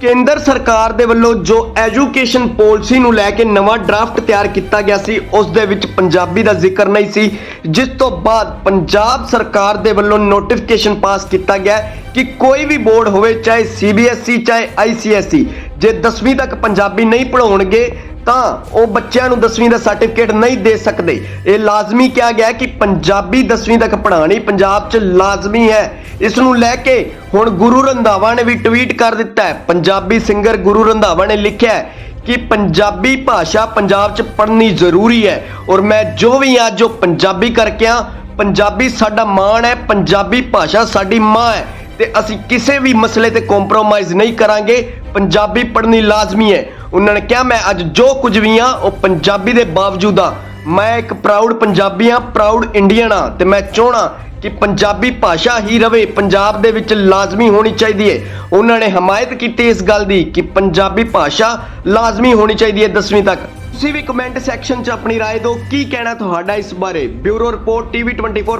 ਕੇਂਦਰ ਸਰਕਾਰ ਦੇ ਵੱਲੋਂ ਜੋ ਐਜੂਕੇਸ਼ਨ ਪਾਲਿਸੀ ਨੂੰ ਲੈ ਕੇ ਨਵਾਂ ਡਰਾਫਟ ਤਿਆਰ ਕੀਤਾ ਗਿਆ ਸੀ ਉਸ ਦੇ ਵਿੱਚ ਪੰਜਾਬੀ ਦਾ ਜ਼ਿਕਰ ਨਹੀਂ ਸੀ ਜਿਸ ਤੋਂ ਬਾਅਦ ਪੰਜਾਬ ਸਰਕਾਰ ਦੇ ਵੱਲੋਂ ਨੋਟੀਫਿਕੇਸ਼ਨ ਪਾਸ ਕੀਤਾ ਗਿਆ ਕਿ ਕੋਈ ਵੀ ਬੋਰਡ ਹੋਵੇ ਚਾਹੇ ਸੀਬੀਐਸਈ E, ਚਾਹੇ ਆਈਸੀਐਸਈ ਜੇ 10ਵੀਂ ਤੱਕ ਪੰਜਾਬੀ ਨਹੀਂ ਪੜਾਉਣਗੇ ਤਾਂ ਉਹ ਬੱਚਿਆਂ ਨੂੰ 10ਵੀਂ ਦਾ ਸਰਟੀਫਿਕੇਟ ਨਹੀਂ ਦੇ ਸਕਦੇ। ਇਹ ਲਾਜ਼ਮੀ ਕਿਹਾ ਗਿਆ ਕਿ ਪੰਜਾਬੀ 10ਵੀਂ ਤੱਕ ਪੜ੍ਹਾਉਣੀ ਪੰਜਾਬ 'ਚ ਲਾਜ਼ਮੀ ਹੈ। ਇਸ ਨੂੰ ਲੈ ਕੇ ਹੁਣ ਗੁਰੂ ਰੰਧਾਵਾ ਨੇ ਵੀ ਟਵੀਟ ਕਰ ਦਿੱਤਾ ਹੈ। ਪੰਜਾਬੀ ਸਿੰਗਰ ਗੁਰੂ ਰੰਧਾਵਾ ਨੇ ਲਿਖਿਆ ਹੈ ਕਿ ਪੰਜਾਬੀ ਭਾਸ਼ਾ ਪੰਜਾਬ 'ਚ ਪੜ੍ਹਨੀ ਜ਼ਰੂਰੀ ਹੈ ਔਰ ਮੈਂ ਜੋ ਵੀ ਅੱਜ ਜੋ ਪੰਜਾਬੀ ਕਰਕੇ ਆ, ਪੰਜਾਬੀ ਸਾਡਾ ਮਾਣ ਹੈ, ਪੰਜਾਬੀ ਭਾਸ਼ਾ ਸਾਡੀ ਮਾਂ ਹੈ। ਤੇ ਅਸੀਂ ਕਿਸੇ ਵੀ ਮਸਲੇ ਤੇ ਕੰਪਰੋਮਾਈਜ਼ ਨਹੀਂ ਕਰਾਂਗੇ ਪੰਜਾਬੀ ਪੜ੍ਹਨੀ ਲਾਜ਼ਮੀ ਹੈ ਉਹਨਾਂ ਨੇ ਕਿਹਾ ਮੈਂ ਅੱਜ ਜੋ ਕੁਝ ਵੀ ਆ ਉਹ ਪੰਜਾਬੀ ਦੇ ਬਾਵਜੂਦ ਆ ਮੈਂ ਇੱਕ ਪ੍ਰਾਊਡ ਪੰਜਾਬੀ ਆ ਪ੍ਰਾਊਡ ਇੰਡੀਅਨ ਆ ਤੇ ਮੈਂ ਚਾਹਣਾ ਕਿ ਪੰਜਾਬੀ ਭਾਸ਼ਾ ਹੀ ਰਵੇ ਪੰਜਾਬ ਦੇ ਵਿੱਚ ਲਾਜ਼ਮੀ ਹੋਣੀ ਚਾਹੀਦੀ ਹੈ ਉਹਨਾਂ ਨੇ ਹਮਾਇਤ ਕੀਤੀ ਇਸ ਗੱਲ ਦੀ ਕਿ ਪੰਜਾਬੀ ਭਾਸ਼ਾ ਲਾਜ਼ਮੀ ਹੋਣੀ ਚਾਹੀਦੀ ਹੈ 10ਵੀਂ ਤੱਕ ਤੁਸੀਂ ਵੀ ਕਮੈਂਟ ਸੈਕਸ਼ਨ 'ਚ ਆਪਣੀ رائے ਦਿਓ ਕੀ ਕਹਿਣਾ ਤੁਹਾਡਾ ਇਸ ਬਾਰੇ ਬਿਊਰੋ ਰਿਪੋਰਟ ਟੀਵੀ 24